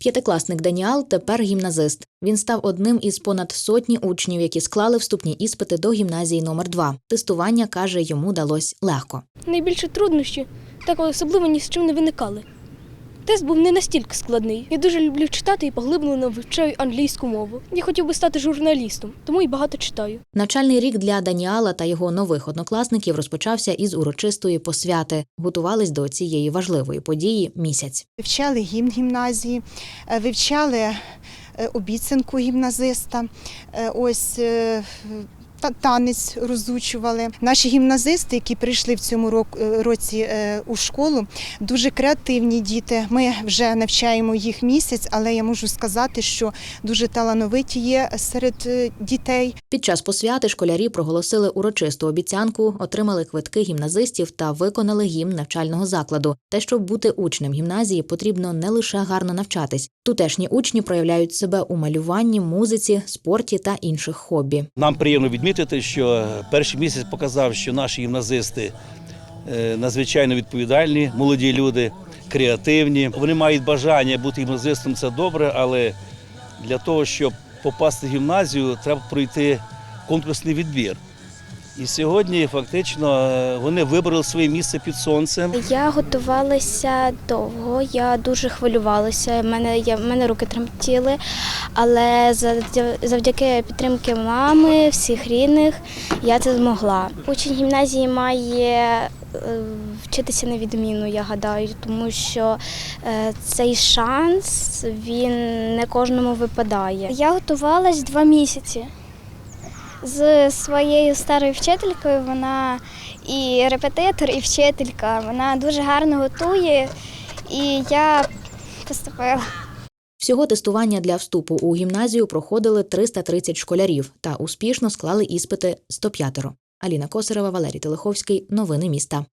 П'ятикласник Даніал тепер гімназист. Він став одним із понад сотні учнів, які склали вступні іспити до гімназії номер 2 Тестування каже, йому далось легко. Найбільше труднощі так особливо ні з чим не виникали. Тест був не настільки складний. Я дуже люблю читати і поглиблено вивчаю англійську мову. Я хотів би стати журналістом, тому і багато читаю. Навчальний рік для Даніала та його нових однокласників розпочався із урочистої посвяти. Готувались до цієї важливої події місяць. Вивчали гімн гімназії, е, вивчали е, обіцянку гімназиста. е, Ось танець розучували. Наші гімназисти, які прийшли в цьому рок- е, році е, у школу, дуже креативні діти. Ми вже навчаємо їх місяць, але я можу сказати, що дуже талановиті є серед е, дітей. Під час посвяти школярі проголосили урочисту обіцянку, отримали квитки гімназистів та виконали гімн навчального закладу. Те, щоб бути учнем гімназії, потрібно не лише гарно навчатись. Тутешні учні проявляють себе у малюванні, музиці, спорті та інших хобі. Нам приємно відмітити, що перший місяць показав, що наші гімназисти е, надзвичайно відповідальні, молоді люди, креативні. Вони мають бажання бути гімназистом, це добре, але для того, щоб попасти в гімназію, треба пройти конкурсний відбір. І сьогодні фактично е, вони вибрали своє місце під сонцем. Я готувалася довго, я дуже хвилювалася. в мене, я, в мене руки тремтіли, але завдя- завдяки підтримки мами, всіх рідних, я це змогла. Учень гімназії має е, вчитися на відміну, я гадаю, тому що е, цей шанс він не кожному випадає. Я готувалась два місяці з своєю старою вчителькою. Вона і репетитор, і вчителька. Вона дуже гарно готує, і я поступила. Всього тестування для вступу у гімназію проходили 330 школярів та успішно склали іспити 105. Аліна Косарева, Валерій Телеховський. Новини міста.